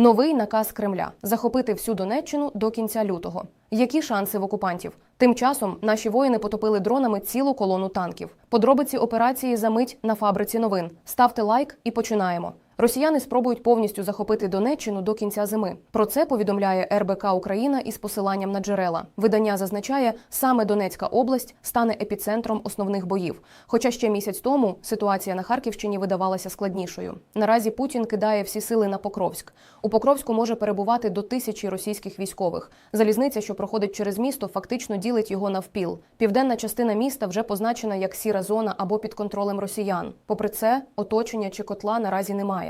Новий наказ Кремля захопити всю Донеччину до кінця лютого. Які шанси в окупантів? Тим часом наші воїни потопили дронами цілу колону танків. Подробиці операції за мить на фабриці новин. Ставте лайк і починаємо. Росіяни спробують повністю захопити Донеччину до кінця зими. Про це повідомляє РБК Україна із посиланням на джерела. Видання зазначає, саме Донецька область стане епіцентром основних боїв. Хоча ще місяць тому ситуація на Харківщині видавалася складнішою. Наразі Путін кидає всі сили на Покровськ. У Покровську може перебувати до тисячі російських військових. Залізниця, що проходить через місто, фактично ділить його навпіл. Південна частина міста вже позначена як сіра зона або під контролем росіян. Попри це, оточення чи котла наразі немає.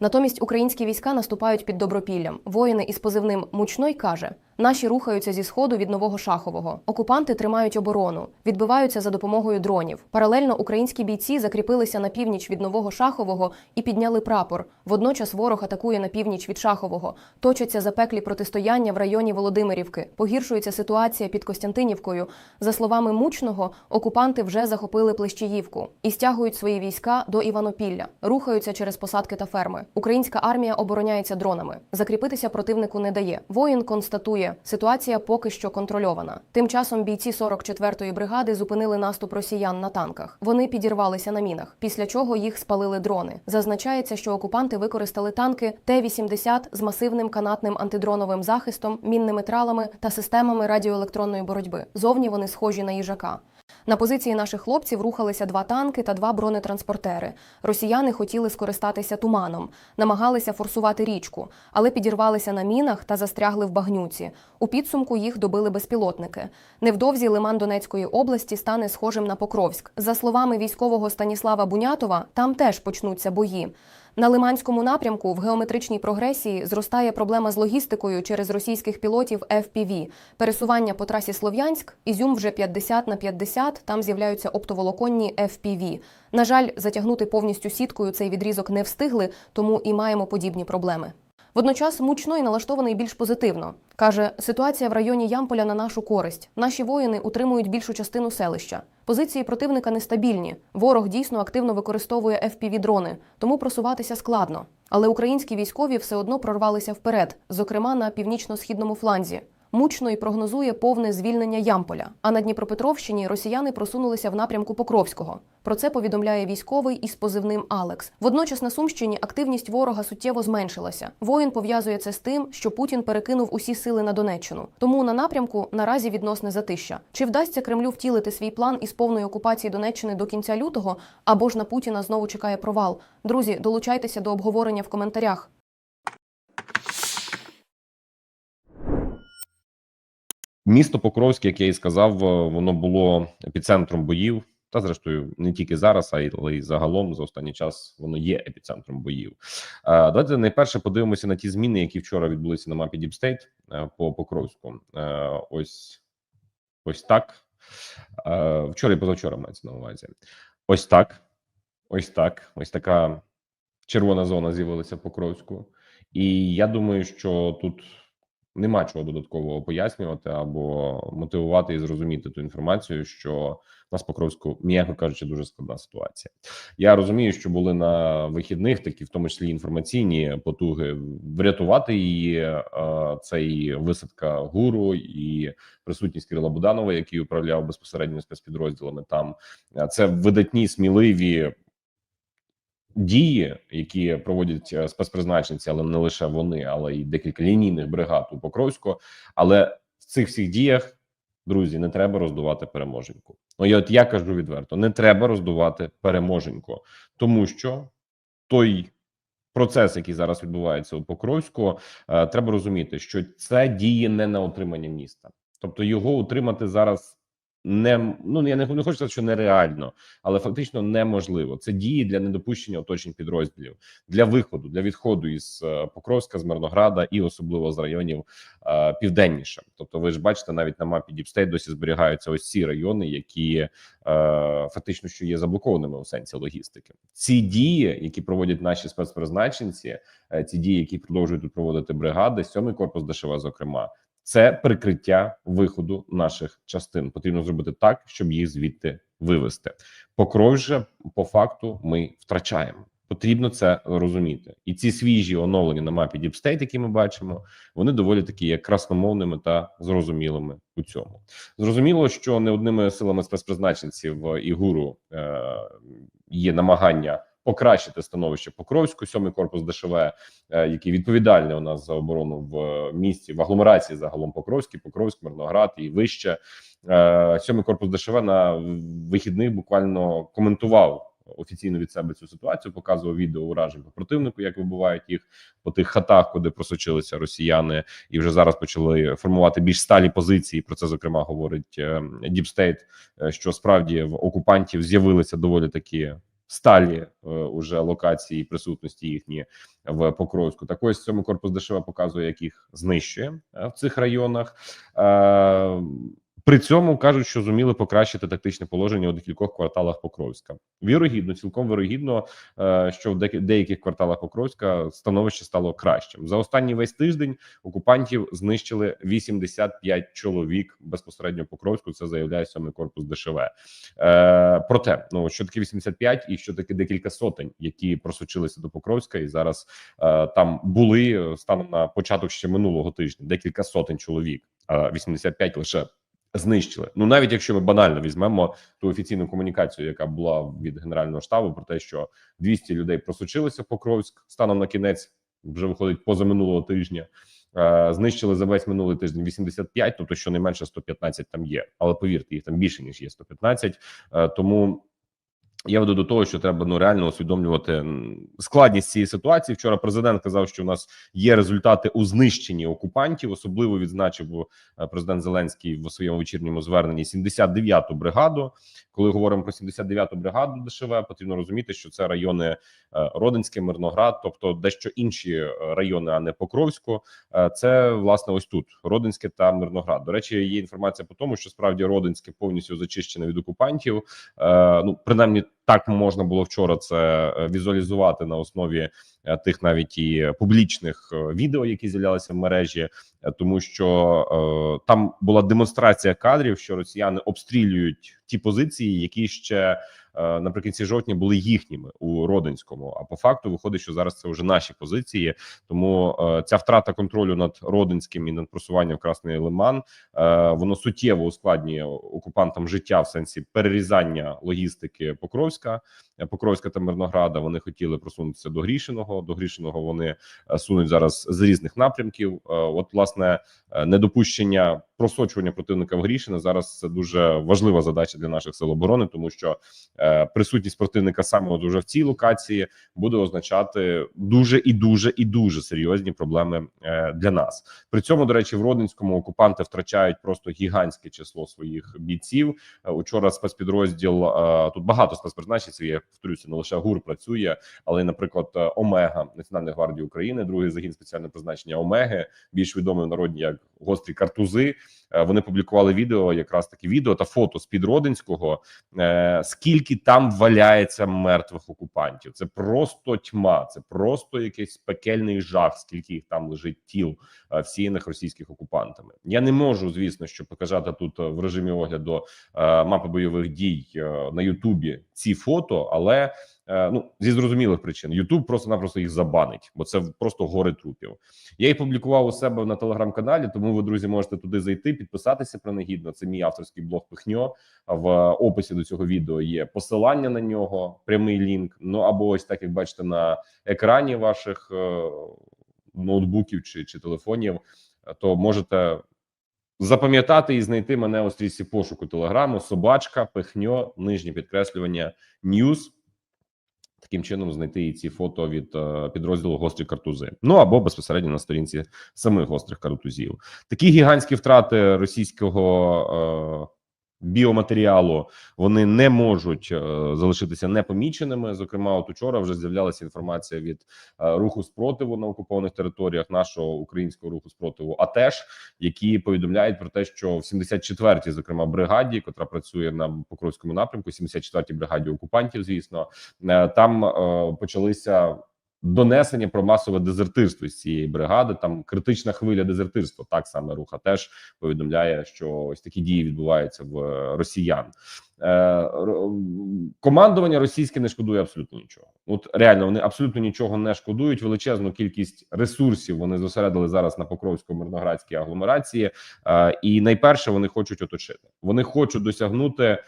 Натомість українські війська наступають під добропіллям. Воїни із позивним Мучной каже: наші рухаються зі сходу від нового шахового. Окупанти тримають оборону, відбиваються за допомогою дронів. Паралельно українські бійці закріпилися на північ від нового шахового і підняли прапор. Водночас ворог атакує на північ від шахового. Точаться запеклі протистояння в районі Володимирівки. Погіршується ситуація під Костянтинівкою. За словами мучного, окупанти вже захопили Плещіївку і стягують свої війська до Іванопілля, рухаються через посадки та ферми. Українська армія обороняється дронами. Закріпитися противнику не дає. Воїн констатує, ситуація поки що контрольована. Тим часом бійці 44-ї бригади зупинили наступ росіян на танках. Вони підірвалися на мінах, після чого їх спалили дрони. Зазначається, що окупанти використали танки Т-80 з масивним канатним антидроновим захистом, мінними тралами та системами радіоелектронної боротьби. Зовні вони схожі на їжака. На позиції наших хлопців рухалися два танки та два бронетранспортери. Росіяни хотіли скористатися туманом, намагалися форсувати річку, але підірвалися на мінах та застрягли в багнюці. У підсумку їх добили безпілотники. Невдовзі лиман Донецької області стане схожим на Покровськ. За словами військового Станіслава Бунятова, там теж почнуться бої. На Лиманському напрямку в геометричній прогресії зростає проблема з логістикою через російських пілотів FPV. Пересування по трасі Слов'янськ, Ізюм вже 50 на 50, там з'являються оптоволоконні FPV. На жаль, затягнути повністю сіткою цей відрізок не встигли, тому і маємо подібні проблеми. Водночас мучно і налаштований більш позитивно. Каже, ситуація в районі Ямполя на нашу користь. Наші воїни утримують більшу частину селища. Позиції противника нестабільні. Ворог дійсно активно використовує FPV-дрони, тому просуватися складно. Але українські військові все одно прорвалися вперед, зокрема на північно-східному фланзі. Мучно й прогнозує повне звільнення Ямполя. А на Дніпропетровщині росіяни просунулися в напрямку Покровського. Про це повідомляє військовий із позивним Алекс. Водночас на Сумщині активність ворога суттєво зменшилася. Воїн пов'язує це з тим, що Путін перекинув усі сили на Донеччину. Тому на напрямку наразі відносне затища. Чи вдасться Кремлю втілити свій план із повної окупації Донеччини до кінця лютого, або ж на Путіна знову чекає провал? Друзі, долучайтеся до обговорення в коментарях. Місто Покровське, як я і сказав, е, воно було епіцентром боїв. Та зрештою не тільки зараз, а й але й загалом за останній час воно є епіцентром боїв. Е, Давайте найперше подивимося на ті зміни, які вчора відбулися на мапі е, по Покровську. Е, Ось ось так. Вчора і позавчора мається на увазі. Ось так. Ось так. Ось така червона зона з'явилася в Покровську. І я думаю, що тут нема чого додаткового пояснювати або мотивувати і зрозуміти ту інформацію, що в нас Покровську, м'яко кажучи, дуже складна ситуація. Я розумію, що були на вихідних такі, в тому числі інформаційні потуги, врятувати її. е, Це висадка гуру, і присутність Кирила Буданова, який управляв безпосередньо спецпідрозділами. Там це видатні, сміливі дії, які проводять е, спецпризначенці, але не лише вони, але й декілька лінійних бригад у Покровську. Але в цих всіх діях, друзі, не треба роздувати переможеньку. Ну і от я кажу відверто: не треба роздувати переможеньку, тому що той. Процес, який зараз відбувається у Покровську, е, треба розуміти, що це діє не на утримання міста, тобто його утримати зараз не ну я не, не хочу сказати, що нереально, але фактично неможливо. Це дії для недопущення оточень підрозділів для виходу, для відходу із е, Покровська, з Мирнограда і особливо з районів е, південніше. Тобто, ви ж бачите, навіть на мапі Діпстейт досі зберігаються ось ці райони, які е, фактично що є заблокованими у сенсі логістики. Ці дії, які проводять наші спецпризначенці, е, ці дії, які продовжують тут проводити бригади, сьомий корпус ДШВ, зокрема. Це прикриття виходу наших частин. Потрібно зробити так, щоб їх звідти вивести. Покров же по факту ми втрачаємо. Потрібно це розуміти, і ці свіжі оновлення на мапі State, які ми бачимо, вони доволі такі є красномовними та зрозумілими у цьому. Зрозуміло, що не одними силами спецпризначенців і гуру е, є намагання покращити становище Покровську, сьомий корпус ДШВ, е, який відповідальний у нас за оборону в місті в агломерації загалом Покровський, Покровськ, Мирноград і вище. Е, Сьомий корпус ДШВ на вихідних буквально коментував офіційно від себе цю ситуацію. Показував відео уражень по противнику, як вибувають їх по тих хатах, куди просочилися росіяни, і вже зараз почали формувати більш сталі позиції. Про це зокрема говорить е, Deep State, е, що справді в окупантів з'явилися доволі такі. Сталі е, уже локації присутності їхні в Покровську. Так ось цьому корпус дешева показує, як їх знищує е, в цих районах. Е, при цьому кажуть, що зуміли покращити тактичне положення у декількох кварталах Покровська. Вірогідно, цілком вірогідно, е, що в деяких кварталах Покровська становище стало кращим. За останній весь тиждень окупантів знищили 85 чоловік безпосередньо Покровську. Це заявляє сьомий корпус ДШВ. Е, проте, ну що таке 85 і що таке декілька сотень, які просочилися до Покровська, і зараз е, там були станом на початок ще минулого тижня. Декілька сотень чоловік, а 85 лише знищили. Ну навіть якщо ми банально візьмемо ту офіційну комунікацію, яка була від генерального штабу, про те, що 200 людей просочилися в Покровськ станом на кінець, вже виходить позаминулого тижня. Е, Знищили за весь минулий тиждень 85, тобто щонайменше 115 там є. Але повірте, їх там більше ніж є 115. Е, Тому я веду до того, що треба ну реально усвідомлювати складність цієї ситуації. Вчора президент казав, що у нас є результати у знищенні окупантів. Особливо відзначив е, президент Зеленський в своєму вечірньому зверненні 79-ту бригаду. Коли говоримо про 79-ту бригаду ДШВ, потрібно розуміти, що це райони е, Родинське, Мирноград, тобто дещо інші е, райони, а не Покровську. Це власне ось тут Родинське та Мирноград. До речі, є інформація по тому, що справді Родинське повністю зачищене від окупантів. Ну принаймні так можна було вчора це е, візуалізувати на основі е, тих навіть і публічних е, відео, які з'являлися в мережі, тому що е, там була демонстрація кадрів, що росіяни обстрілюють ті позиції, які ще е, наприкінці жовтня були їхніми у Родинському. А по факту виходить, що зараз це вже наші позиції. Тому е, ця втрата контролю над Родинським і над просуванням Красний Лиман е, воно суттєво ускладнює окупантам життя в сенсі перерізання логістики Покровська, е, Покровська та Мирнограда. Вони хотіли просунутися до Грішиного. До Грішиного вони е, сунуть зараз з різних напрямків. Е, От, власне, е, недопущення просочування противника в Грішине зараз це дуже важлива задача для наших сил оборони, тому що е, присутність противника саме от уже в цій локації буде означати дуже і дуже і дуже серйозні проблеми е, для нас. При цьому, до речі, в Родинському окупанти втрачають просто гігантське число своїх бійців. Учора спецпідрозділ тут багато спецпризначенців. Я повторюся, не лише ГУР працює, але, наприклад, Омега Національної гвардії України, другий загін спеціального призначення Омеги, більш відомий в народі як гострі картузи. Е, Вони публікували відео, якраз таки відео та фото з Підродинського. Е, Скільки там валяється мертвих окупантів? Це просто тьма, це просто якийсь пекельний жах. Скільки їх там лежить тіл е, всіяних російських окупантами? Я не можу, звісно, що показати тут в режимі огляду мапи бойових дій на Ютубі ці фото, але ну зі зрозумілих причин Ютуб просто-напросто їх забанить, бо це просто гори трупів. Я їх публікував у себе на телеграм-каналі, тому ви, друзі, можете туди зайти, підписатися принагідно. Це мій авторський блог Пихньо. В описі до цього відео є посилання на нього, прямий лінк. Ну або ось так як бачите на екрані ваших е, ноутбуків чи, чи телефонів, е, то можете. Запам'ятати і знайти мене у стрічці пошуку телеграму, собачка, пихньо, нижнє підкреслювання, ньюз. Таким чином знайти і ці фото від е, підрозділу гострі картузи. Ну або безпосередньо на сторінці самих гострих картузів. Такі гігантські втрати російського е, біоматеріалу вони не можуть е, залишитися непоміченими. Зокрема, от учора вже з'являлася інформація від е, руху спротиву на окупованих територіях нашого українського руху спротиву, а теж які повідомляють про те, що в 74-й, зокрема, бригаді, котра працює на Покровському напрямку, 74-й бригаді окупантів, звісно, е, там почалися. Донесення про масове дезертирство з цієї бригади. Там критична хвиля дезертирства. Так саме руха теж повідомляє, що ось такі дії відбуваються в е, росіян. Е, командування російське не шкодує абсолютно нічого. От реально вони абсолютно нічого не шкодують. Величезну кількість ресурсів вони зосередили зараз на Покровсько-Мирноградській агломерації. Е, і найперше вони хочуть оточити. Вони хочуть досягнути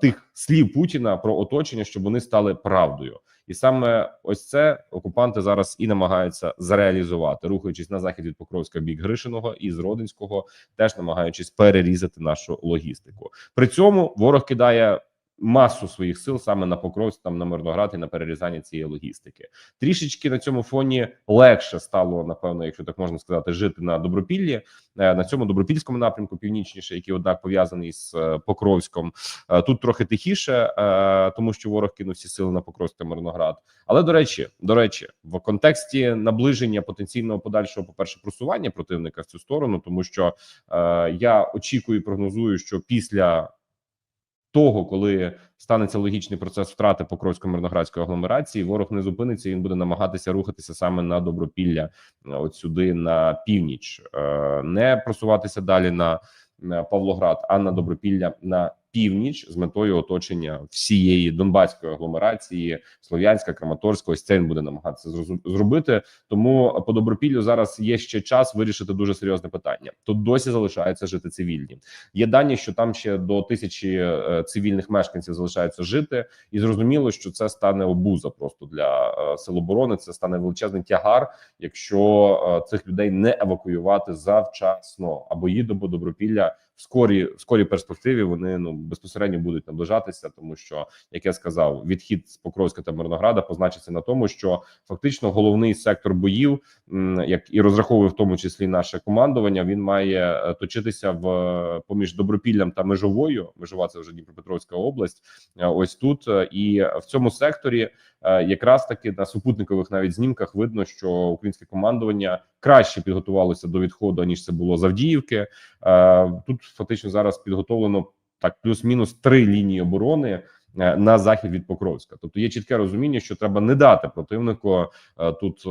тих слів Путіна про оточення, щоб вони стали правдою. І саме ось це окупанти зараз і намагаються зреалізувати, рухаючись на захід від Покровська бік Гришиного і з Родинського, теж намагаючись перерізати нашу логістику. При цьому ворог кидає масу своїх сил саме на Покровськ, там на Мирноград і на перерізання цієї логістики. Трішечки на цьому фоні легше стало, напевно, якщо так можна сказати, жити на Добропіллі, е, на цьому добропільському напрямку, північніше, який однак пов'язаний з е, Покровськом. Е, Тут трохи тихіше, тому що ворог кинув всі сили на Покровськ та Мирноград. Але до речі, до речі, в контексті наближення потенційного подальшого, по перше, просування противника в цю сторону, тому що я очікую, і прогнозую, що після того, коли станеться логічний процес втрати Покровсько-Мирноградської агломерації, ворог не зупиниться. Він буде намагатися рухатися саме на Добропілля, е, от сюди на північ, е, не просуватися далі на на Павлоград, а на Добропілля на північ з метою оточення всієї Донбаської агломерації, Слов'янська, Краматорська. Ось це він буде намагатися зробити. Тому по Добропіллю зараз є ще час вирішити дуже серйозне питання. Тут досі залишаються жити цивільні. Є дані, що там ще до тисячі е, цивільних мешканців залишається жити, і зрозуміло, що це стане обуза просто для е, сил оборони. Це стане величезний тягар, якщо е, цих людей не евакуювати завчасно або їде до Добропілля в скорі в скорій перспективі. Вони ну безпосередньо будуть наближатися, тому що як я сказав, відхід з Покровська та Мирнограда позначиться на тому, що фактично головний сектор боїв, як і розраховує в тому числі наше командування, він має е, точитися в поміж Добропіллям та межовою. Межова це вже Дніпропетровська область. Е, Ось тут Е, і в цьому секторі якраз таки на супутникових навіть знімках видно, що українське командування краще підготувалося до відходу ніж це було з Авдіївки. Е, Тут фактично зараз підготовлено так, плюс-мінус три лінії оборони е, на захід від Покровська. Тобто є чітке розуміння, що треба не дати противнику е, тут е,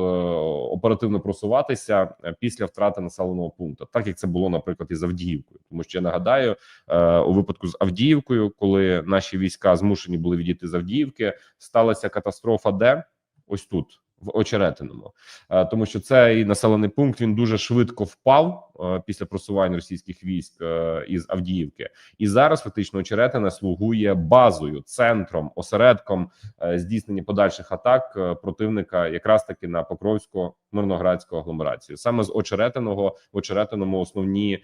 оперативно просуватися е, після втрати населеного пункту, так як це було, наприклад, із Авдіївкою. Тому що я нагадаю, е, у випадку з Авдіївкою, коли наші війська змушені були відійти з Авдіївки, сталася катастрофа, де ось тут. В очеретиному, Е, тому що цей населений пункт він дуже швидко впав е, після просування російських військ е, із Авдіївки, і зараз фактично очеретина слугує базою, центром, осередком здійснення подальших атак противника, якраз таки на Покровську мирноградську агломерацію. Саме з очеретиного в очеретиному основні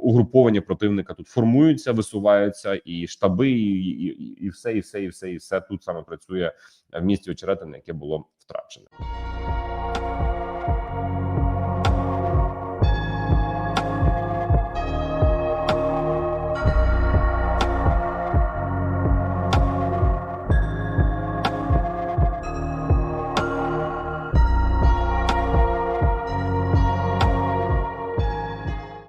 угруповання противника тут формуються, висуваються, і штаби, і, і, і, все, і все, і все, і все тут саме працює в місті очеретини, яке було втрачене.